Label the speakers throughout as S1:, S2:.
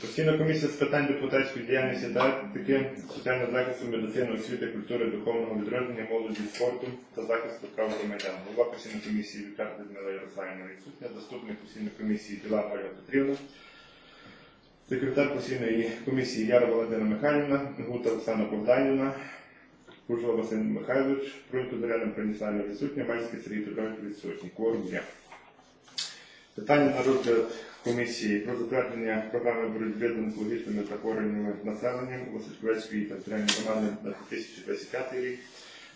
S1: Постійна комісія з питань депутатської діяльності та етики, соціального захисту, медицини, освіти, культури, духовного відродження, молоді, спорту та захисту прав громадян. Голова постійної комісії Вітар Людмила Ярославівна відсутня, заступник постійної комісії Біла Ольга Петрівна, секретар постійної комісії Яра Валентина Михайлівна, Гута Оксана Богданівна, Кужла Василь Михайлович, Прунько Зоряна Броніславівна відсутня, Мальський Сергій Петрович відсутній. Кворум є. Питання на розгляд комісії про затвердження програми боротьби з онкологічними захворюваннями населенням Васильковецької територіальної громади на 2025 рік,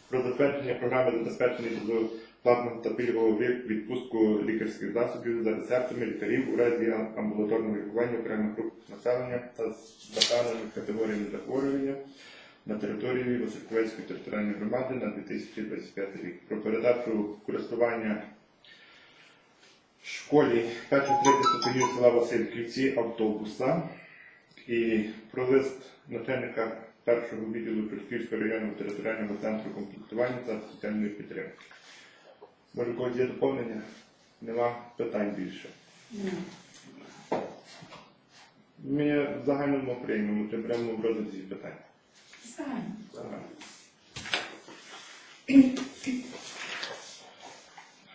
S1: про затвердження програми забезпечення безоплатного та пільгового відпустку лікарських засобів за рецептами лікарів у разі амбулаторного лікування окремих груп населення та заказаними категоріями захворювання на території Васильковецької територіальної громади на 2025 рік. Про передачу в школі перших третіх ступенів села Васильківці автобуса і про лист начальника першого відділу Чортківського районного територіального центру комплектування та соціальної підтримки. Може, когось є доповнення? Нема питань більше. Ми в загальному приймемо, чи прямо в розгляді питань. Загально.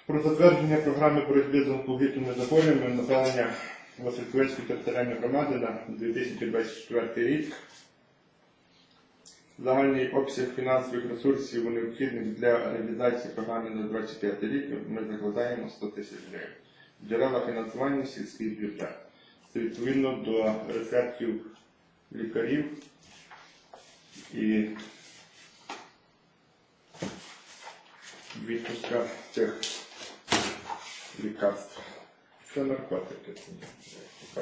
S1: Про затвердження програми боротьби з онкологічними захворюваннями населення Васильковецької територіальної громади на 2024 рік. Загальний обсяг фінансових ресурсів необхідних для реалізації програми на 25 рік ми закладаємо 100 тисяч гривень. Джерела фінансування сільський бюджет. Це відповідно до рецептів лікарів і відпуска цих лікарств. Це наркотики. це.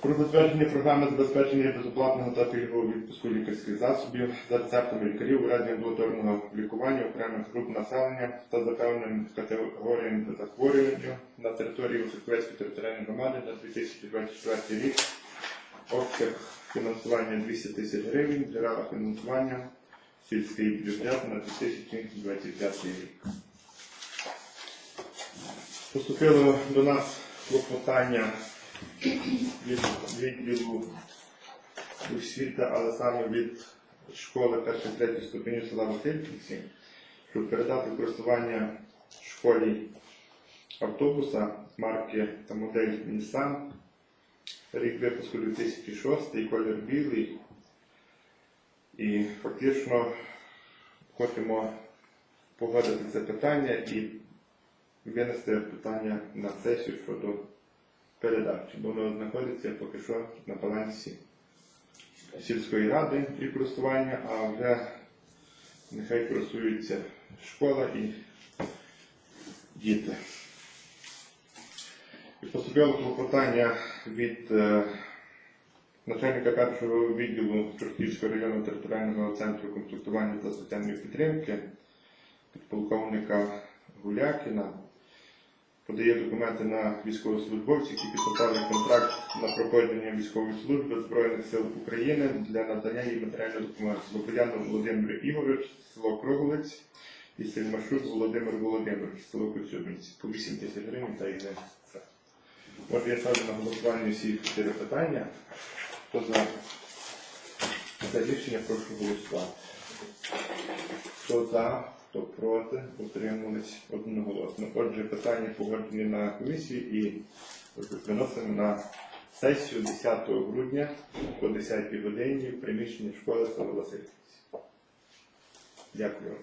S1: Про затвердження програми забезпечення безоплатного та пільгового відпуску лікарських засобів за рецептами лікарів у разі амбулаторного лікування окремих груп населення та за певними категоріями захворювання на території Високовецької територіальної громади на 2024 рік. Обсяг фінансування 200 тисяч гривень, джерела фінансування сільський бюджет на 2025 рік. Поступило до нас клопотання від відділу освіти, але саме від школи перших третіх ступенів села Васильківці, щоб передати користування школі автобуса марки та модель Nissan, рік випуску 2006, колір білий. І фактично хочемо погодити це питання і винести питання на сесію щодо передачі, бо воно знаходиться поки що на балансі сільської ради і користування, а вже нехай користуються школа і діти. І поступило клопотання від е, начальника першого відділу Чортківського районного територіального центру комплектування та соціальної підтримки, підполковника Гулякіна, подає документи на військовослужбовців, які підписали контракт на проходження військової служби Збройних сил України для надання їм матеріального документу. Слободянов Володимир Ігорович, село Круглець і Сельмашук Володимир Володимирович, село Коцюбинці. По 8 тисяч гривень та йде. Отже, я ставлю на голосування всі чотири питання. Хто за це рішення, прошу голосувати. Хто за, хто проти, утримались одноголосно. Отже, питання погоджені на комісії і виносимо на сесію 10 грудня о 10 годині в приміщенні школи Села Дякую Дякую.